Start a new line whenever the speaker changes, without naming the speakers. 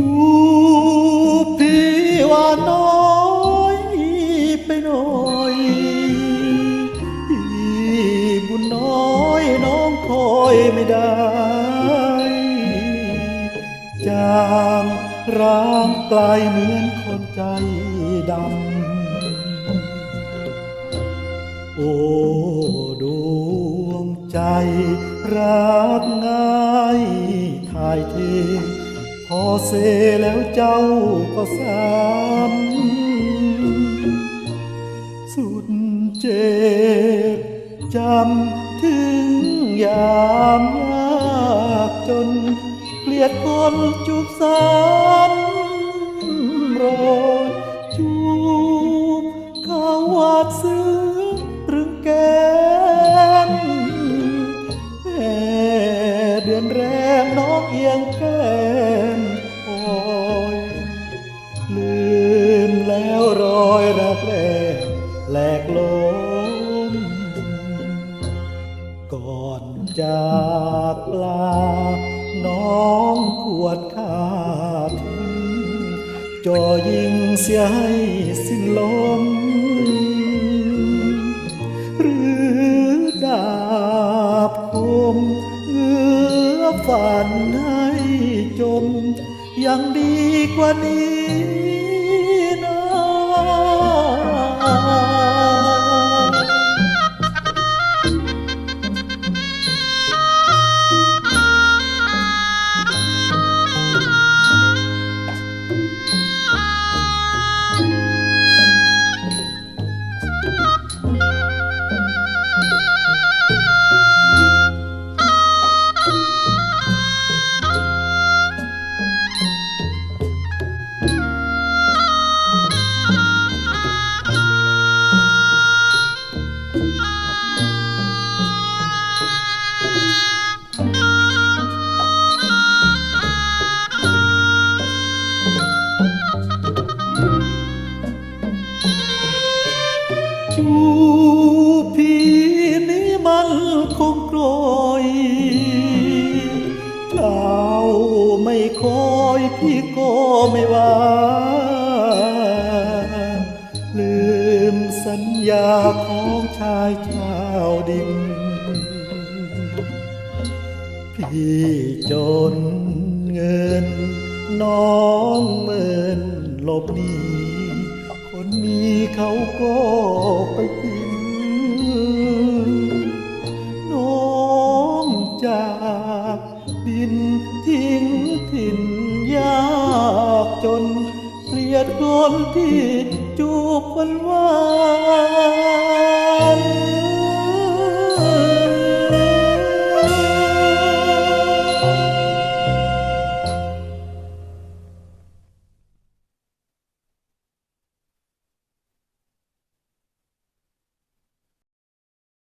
ลูกพี่ว่าน้อยไปน่อยบุญน้อยน้องคอยไม่ได้จางร้างกลเหมือนคนใจดำ โอ้ดวงใจรักง่ายทายเท พอเซแล้วเจ้าก็ซ้ำสุดเจ็บจำถึงยามยากจนเกลียดคนจุบสามรอยจูบข้าวหวาดซื้อ มน้องเอียงแก้มโอยลืมแล้วรอยรักแรกแหลกลมก่อนจากลา น้องขวดขาทิจอยิงเสียให้สิ้นลม ฝันให้จมยังดีกว่านี้ พี่ก็ไม่ว่า ลืมสัญญาของชายชาวดิน พี่จนเงิน น้องเมินหลบหนีคนมีเขาก็ไปกินน้องจา จนเกลียดคนที่จูบวันวาน